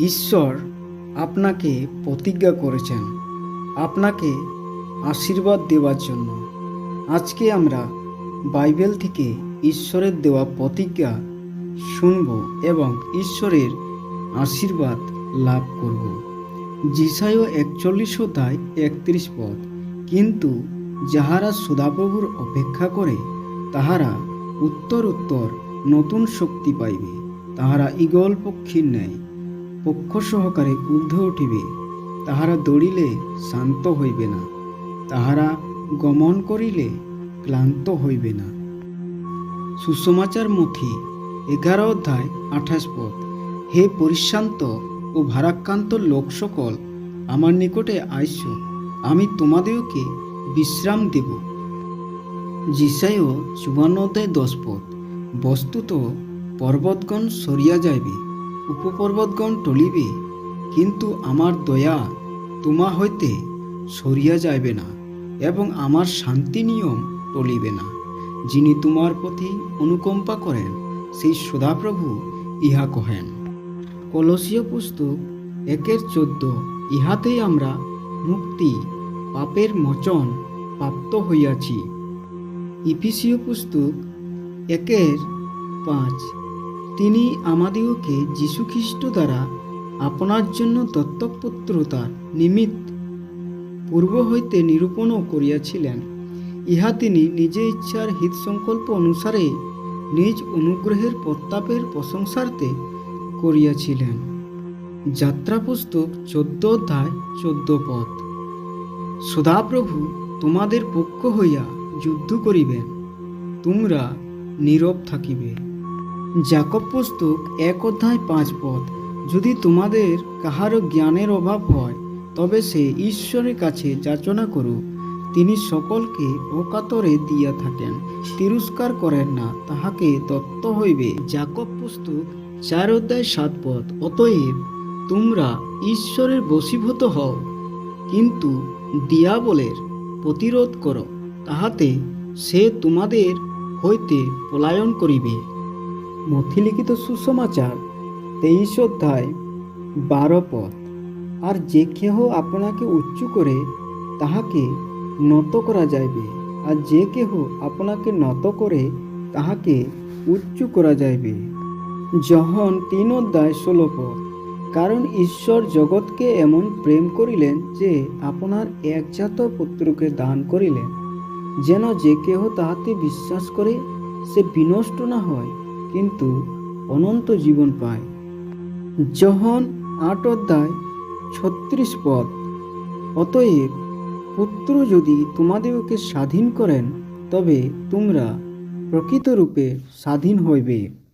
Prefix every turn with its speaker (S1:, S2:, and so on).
S1: ঈশ্বর আপনাকে প্রতিজ্ঞা করেছেন। আপনাকে আশীর্বাদ দেওয়ার জন্য। আজকে আমরা বাইবেল থেকে ঈশ্বরের দেওয়া প্রতিজ্ঞা শুনব এবং ঈশ্বরের আশীর্বাদ লাভ করব। জিসাইও একচল্লিশ অধ্যায় একত্রিশ পদ, কিন্তু যাহারা সদাপ্রভুর অপেক্ষা করে, তাহারা উত্তর উত্তর নতুন শক্তি পাইবে। তাহারা ইগল পক্ষীর ন্যায়। পক্ষ সহকারে ঊর্ধ্ব উঠিবে, তাহারা দৌড়িলে শান্ত হইবে না। তাহারা গমন করিলে ক্লান্ত হইবে না। সুসমাচার মথি এগারো অধ্যায়, আঠাশ পদ হে পরিশান্ত ও ভারাক্রান্ত লোক সকল আমার নিকটে আইস, আমি তোমাদেরকে বিশ্রাম দেব। জিসাইও চুয়ান্ন অধ্যায়, দশ পদ বস্তুত পর্বতগণ সরিয়া যাইবে। উপপর্বতগণ টলিবে, কিন্তু আমার দয়া তোমা হইতে সরিয়া যাইবে না এবং আমার শান্তি নিয়ম টলিবে না। যিনি তোমার প্রতি অনুকম্পা করেন, সেই সদাপ্রভু ইহা কহেন। কলসীয় পুস্তক একের চোদ্দ, ইহাতেই আমরা মুক্তি, পাপের মোচন প্রাপ্ত হইয়াছি। ইপিসীয় পুস্তক একের পাঁচ তিনি আমাদিওকে যীশুখ্রিস্ট দ্বারা আপনার জন্য দত্তকপুত্রতার নিমিত্ত পূর্ব হইতে নিরূপণও করিয়াছিলেন। ইহা তিনি নিজে ইচ্ছার হিত সংকল্প অনুসারে নিজ অনুগ্রহের প্রতাপের প্রশংসার্থে করিয়াছিলেন। যাত্রা পুস্তক চোদ্দ অধ্যায় চোদ্দ পদ। সদাপ্রভু তোমাদের পক্ষ হইয়া যুদ্ধ করিবেন, তোমরা নীরব থাকিবে। জাকব পুস্তক এক অধ্যায় পাঁচ পথ যদি তোমাদের কাহারও জ্ঞানের অভাব হয়, তবে সে ঈশ্বরের কাছে যাচনা করুক তিনি সকলকে অকাতরে দিয়া থাকেন, তিরস্কার করেন না, তাহাকে দত্ত হইবে। জাকব পুস্তক চার অধ্যায় সাত পথ অতএব তোমরা ঈশ্বরের বশীভূত হও, কিন্তু দিয়াবলের প্রতিরোধ করো, তাহাতে সে তোমাদের হইতে পলায়ন করিবে। মথিলিখিত সুসমাচার, তেইশ অধ্যায়, বারো পদ আর যে কেহ আপনাকে উচ্চ করে, তাহাকে নত করা যাইবে। আর যে কেহ আপনাকে নত করে, তাহাকে উচ্চ করা যাইবে। যখন তিন অধ্যায়, ষোলো পথ। কারণ ঈশ্বর জগৎকে এমন প্রেম করিলেন যে আপনার একজাত পুত্রকে দান করিলেন। যেন যে কেহ তাহাতে বিশ্বাস করে, সে বিনষ্ট না হয়। কিন্তু অনন্ত জীবন পায়। যখন আট অধ্যায় ছত্রিশ পদ, অতএব পুত্র যদি তোমাদেরকে স্বাধীন করেন, তবে তোমরা প্রকৃতরূপে স্বাধীন হইবে।